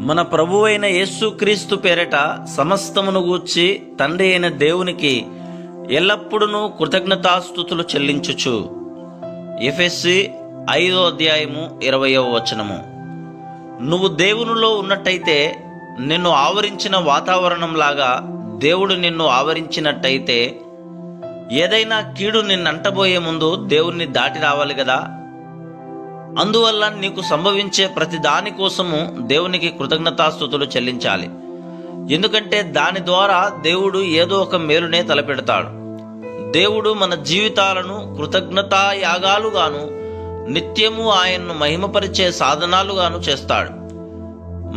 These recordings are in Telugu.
మన ప్రభువైన యేసుక్రీస్తు పేరట సమస్తమును గూర్చి తండ్రి అయిన దేవునికి ఎల్లప్పుడూ కృతజ్ఞతాస్థుతులు చెల్లించుచు. ఎఫ్ఎస్సి ఐదో అధ్యాయము ఇరవయో వచనము. నువ్వు దేవునిలో ఉన్నట్టయితే నిన్ను ఆవరించిన వాతావరణంలాగా దేవుడు నిన్ను ఆవరించినట్టయితే ఏదైనా కీడు నిన్నంటబోయే ముందు దేవుణ్ణి దాటి రావాలి కదా అందువల్ల నీకు సంభవించే ప్రతి దాని కోసము దేవునికి కృతజ్ఞతాస్థుతులు చెల్లించాలి. ఎందుకంటే దాని ద్వారా దేవుడు ఏదో ఒక మేలునే తలపెడతాడు. దేవుడు మన జీవితాలను కృతజ్ఞతా యాగాలుగాను నిత్యము ఆయన్ను మహిమపరిచే సాధనాలుగాను చేస్తాడు.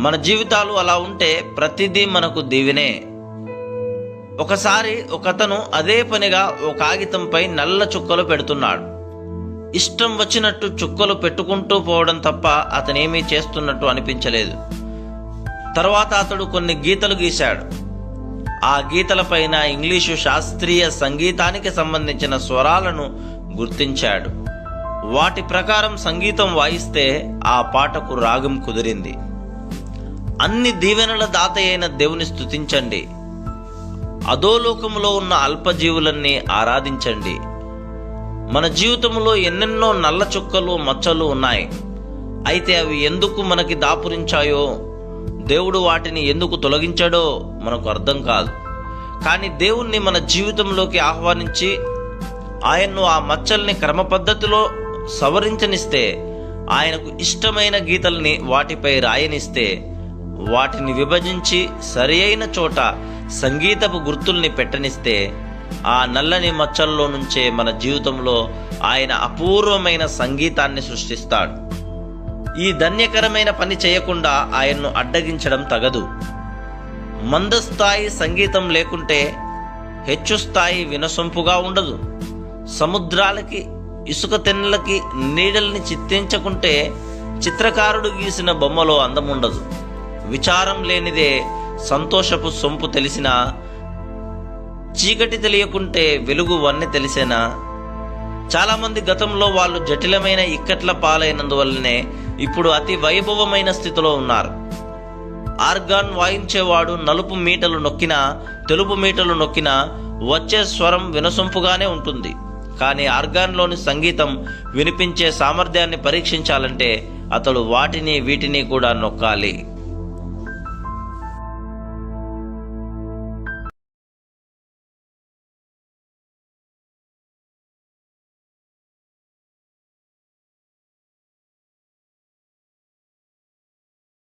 మన జీవితాలు అలా ఉంటే ప్రతిదీ మనకు దీవినే. ఒకసారి ఒకతను అదే పనిగా ఒక కాగితంపై నల్ల చుక్కలు పెడుతున్నాడు. ఇష్టం వచ్చినట్టు చుక్కలు పెట్టుకుంటూ పోవడం తప్ప అతనేమీ చేస్తున్నట్టు అనిపించలేదు. తర్వాత అతడు కొన్ని గీతలు గీశాడు. ఆ గీతలపైన ఇంగ్లీషు శాస్త్రీయ సంగీతానికి సంబంధించిన స్వరాలను గుర్తించాడు. వాటి ప్రకారం సంగీతం వాయిస్తే ఆ పాటకు రాగం కుదిరింది. అన్ని దీవెనల దాత అయిన దేవుని స్థుతించండి అధోలోకములో ఉన్న అల్పజీవులన్నీ ఆరాధించండి. మన జీవితంలో ఎన్నెన్నో నల్ల చుక్కలు మచ్చలు ఉన్నాయి. అయితే అవి ఎందుకు మనకి దాపురించాయో దేవుడు వాటిని ఎందుకు తొలగించాడో మనకు అర్థం కాదు. కానీ దేవుణ్ణి మన జీవితంలోకి ఆహ్వానించి ఆయన్ను ఆ మచ్చల్ని క్రమ పద్ధతిలో సవరించనిస్తే ఆయనకు ఇష్టమైన గీతల్ని వాటిపై రాయనిస్తే వాటిని విభజించి సరి అయిన చోట సంగీతపు గుర్తుల్ని పెట్టనిస్తే ఆ నల్లని మచ్చల్లో నుంచే మన జీవితంలో ఆయన అపూర్వమైన సంగీతాన్ని సృష్టిస్తాడు. ఈ ధన్యకరమైన పని చేయకుండా ఆయన్ను అడ్డగించడం తగదు. మందస్థాయి సంగీతం లేకుంటే హెచ్చు స్థాయి వినసొంపుగా ఉండదు. సముద్రాలకి ఇసుక తెన్నెలకి నీడల్ని చిత్తించకుంటే చిత్రకారుడు గీసిన బొమ్మలో అందముండదు. విచారం లేనిదే సంతోషపు సొంపు తెలిసినా చీకటి తెలియకుంటే వెలుగు వన్నీ తెలిసేనా? చాలామంది గతంలో వాళ్ళు జటిలమైన ఇక్కట్ల పాలైనందువల్లనే ఇప్పుడు అతి వైభవమైన స్థితిలో ఉన్నారు. ఆర్గాన్ వాయించేవాడు నలుపు మీటలు నొక్కినా తెలుపు మీటలు నొక్కినా వచ్చే స్వరం వినసొంపుగానే ఉంటుంది. కానీ ఆర్గాన్లోని సంగీతం వినిపించే సామర్థ్యాన్ని పరీక్షించాలంటే అతడు వాటిని వీటిని కూడా నొక్కాలి.